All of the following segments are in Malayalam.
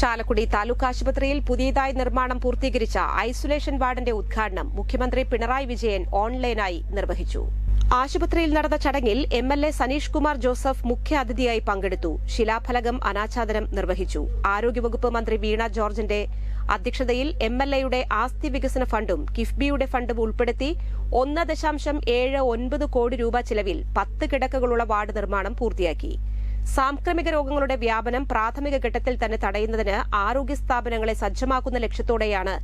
ചാലക്കുടി താലൂക്ക് ആശുപത്രിയിൽ പുതിയതായി നിർമ്മാണം പൂർത്തീകരിച്ച ഐസൊലേഷൻ വാർഡിന്റെ ഉദ്ഘാടനം മുഖ്യമന്ത്രി പിണറായി വിജയൻ ഓൺലൈനായി നിർവഹിച്ചു. ആശുപത്രിയിൽ നടന്ന ചടങ്ങിൽ M L A Saneesh Kumar Joseph മുഖ്യ അതിഥിയായി പങ്കെടുത്തു. ശിലാഫലകം അനാച്ഛാദനം നിർവഹിച്ചു. ആരോഗ്യവകുപ്പ് മന്ത്രി വീണ ജോർജിന്റെ അധ്യക്ഷതയിൽ എം എൽ എയുടെ ആസ്തി വികസന ഫണ്ടും കിഫ്ബിയുടെ ഫണ്ടും ഉൾപ്പെടുത്തി ഒന്ന് ദശാംശം ഏഴ് ഒൻപത് കോടി രൂപ ചിലവിൽ പത്ത് കിടക്കകളുള്ള വാർഡ് നിർമ്മാണം പൂർത്തിയാക്കി. സാംക്രമിക രോഗങ്ങളുടെ വ്യാപനം പ്രാഥമിക ഘട്ടത്തിൽ തന്നെ തടയുന്നതിന് ആരോഗ്യ സ്ഥാപനങ്ങളെ സജ്ജമാക്കുന്ന ലക്ഷ്യത്തോടെയാണ്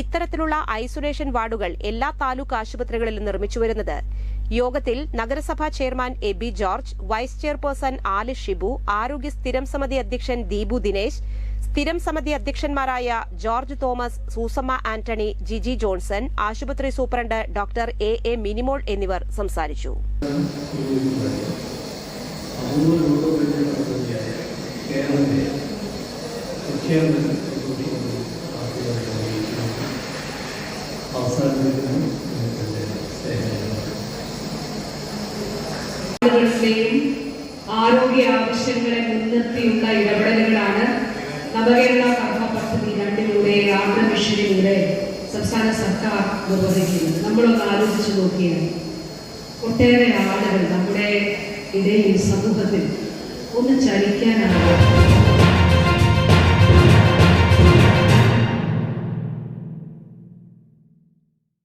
ഇത്തരത്തിലുള്ള ഐസൊലേഷൻ വാർഡുകൾ എല്ലാ താലൂക്ക് ആശുപത്രികളിലും നിർമ്മിച്ചു വരുന്നത്. യോഗത്തിൽ നഗരസഭാ chairman A B George vice chairperson Ali Shibu ആരോഗ്യ സ്ഥിരം സമിതി അധ്യക്ഷൻ ദീപു ദിനേശ് സ്ഥിരം സമിതി അധ്യക്ഷന്മാരായ George Thomas Susamma Antony Jiji Johnson ആശുപത്രി superintendent doctor A A Minimol എന്നിവർ സംസാരിച്ചു. അപൂർവ രൂപപ്പെടുത്തിയ പദ്ധതിയായ കേരളത്തിലെ മുഖ്യമന്ത്രി കൂട്ടിക്കൊണ്ട് പാർട്ടികളെ അറിയിക്കുന്നു സ്നേഹം ആരോഗ്യ ആവശ്യങ്ങളെ മുൻനിർത്തിയുള്ള ഇടപെടലുകളാണ് നവകേരള കർമ്മ പദ്ധതി രണ്ടിലൂടെ ആർദ്ര മിഷനിലൂടെ സംസ്ഥാന സർക്കാർ നിർവഹിക്കുന്നത്. നമ്മളൊന്ന് ആലോചിച്ച് നോക്കിയാൽ ഒട്ടേറെ ആളുകൾ നമ്മുടെ ഇടയിൽ സമൂഹത്തിൽ ഒന്ന് ചലിക്കാനാണ്